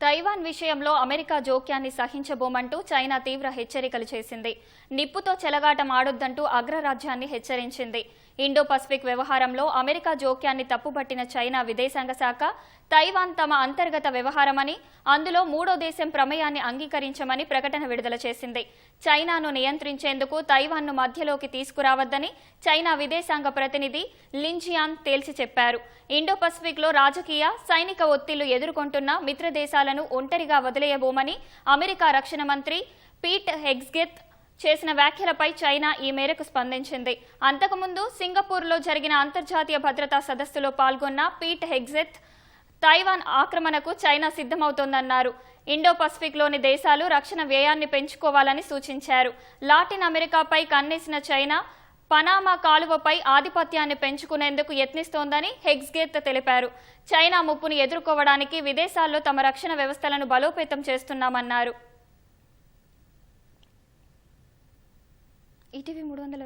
Taiwan విషయంలో America జోక్యాన్ని సహించబోమంటూ China తీవ్ర హెచ్చరికలు చేసింది. నిప్పుతో చెలగాటం ఆడొద్దంటూ అగ్రరాజ్యాన్ని హెచ్చరించింది. ఇండో పసిఫిక్ వ్యవహారంలో అమెరికా జోక్యాన్ని తప్పుపట్టిన చైనా విదేశాంగ శాఖ తైవాన్ తమ అంతర్గత వ్యవహారమని అందులో మూడో దేశం ప్రమేయాన్ని అంగీకరించమని ప్రకటన విడుదల చేసింది. చైనాను నియంత్రించేందుకు తైవాన్ను మధ్యలోకి తీసుకురావద్దని చైనా విదేశాంగ ప్రతినిధి లింజియాన్ తేల్చి చెప్పారు. ఇండో పసిఫిక్లో రాజకీయ సైనిక ఒత్తిళ్ళు ఎదుర్కొంటున్న మిత్రదేశాల దేశాలను ఒంటరిగా వదిలేయబోమని అమెరికా రక్షణ మంత్రి పీట్ హెగ్స్గెత్ చేసిన వ్యాఖ్యలపై చైనా ఈ మేరకు స్పందించింది. అంతకుముందు సింగపూర్లో జరిగిన అంతర్జాతీయ భద్రతా సదస్సులో పాల్గొన్న పీట్ హెగ్జెత్ తైవాన్ ఆక్రమణకు చైనా సిద్ధమవుతోందన్నారు. ఇండో పసిఫిక్లోని దేశాలు రక్షణ వ్యయాన్ని పెంచుకోవాలని సూచించారు. లాటిన్ అమెరికాపై కన్నేసిన చైనా పనామా కాలువపై ఆధిపత్యాన్ని పెంచుకునేందుకు యత్నిస్తోందని హెగ్స్గేత్ తెలిపారు. చైనా ముప్పును ఎదుర్కోవడానికి విదేశాల్లో తమ రక్షణ వ్యవస్థలను బలోపేతం చేస్తున్నామన్నారు. ఇటీవీ మూడు వందల